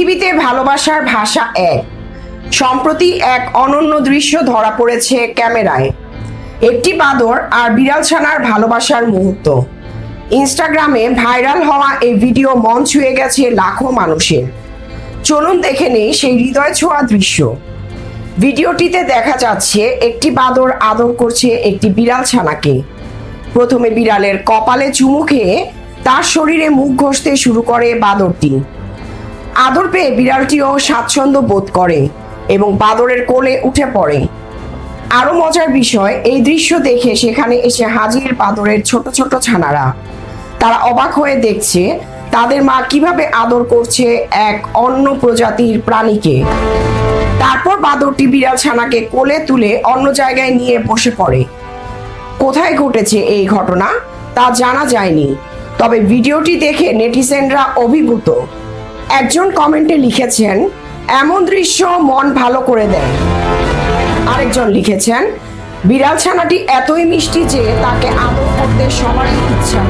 পৃথিবীতে ভালোবাসার ভাষা এক। সম্প্রতি এক অনন্য দৃশ্য ধরা পড়েছে ক্যামেরায়। একটি বাদর আর বিড়াল ছানার ভালোবাসার মুহূর্ত। ইনস্টাগ্রামে ভাইরাল হওয়া এই ভিডিও মন ছুঁয়ে গেছে লাখো মানুষের। চলুন দেখে নেই সেই হৃদয় ছোঁয়া দৃশ্য। ভিডিওটিতে দেখা যাচ্ছে একটি বাদর আদর করছে একটি বিড়াল ছানাকে। প্রথমে বিড়ালের কপালে চুমু খেয়ে তার শরীরে মুখ ঘষতে শুরু করে বাদরটি। আদর পেয়ে বিড়ালটিও স্বাচ্ছন্দ্য বোধ করে এবং বাদরের কোলে উঠে পড়ে। আরও মজার বিষয়, এই দৃশ্য দেখে সেখানে এসে হাজির বাদরের ছোট ছোট ছানারা। তারা অবাক হয়ে দেখছে, তাদের মা কীভাবে আদর করছে এক অন্য প্রজাতির প্রাণীকে। তারপর বাদরটি বিড়াল ছানাকে কোলে তুলে অন্য জায়গায় নিয়ে বসে পড়ে। কোথায় ঘটেছে এই ঘটনা তা জানা যায়নি, তবে ভিডিওটি দেখে নেটিজেনরা অভিভূত। একজন কমেন্টে লিখেছেন, এমন দৃশ্য মন ভালো করে দেয়। আরেকজন লিখেছেন বিড়াল ছানাটি এতই মিষ্টি যে তাকে আদর করতে সবারই ইচ্ছা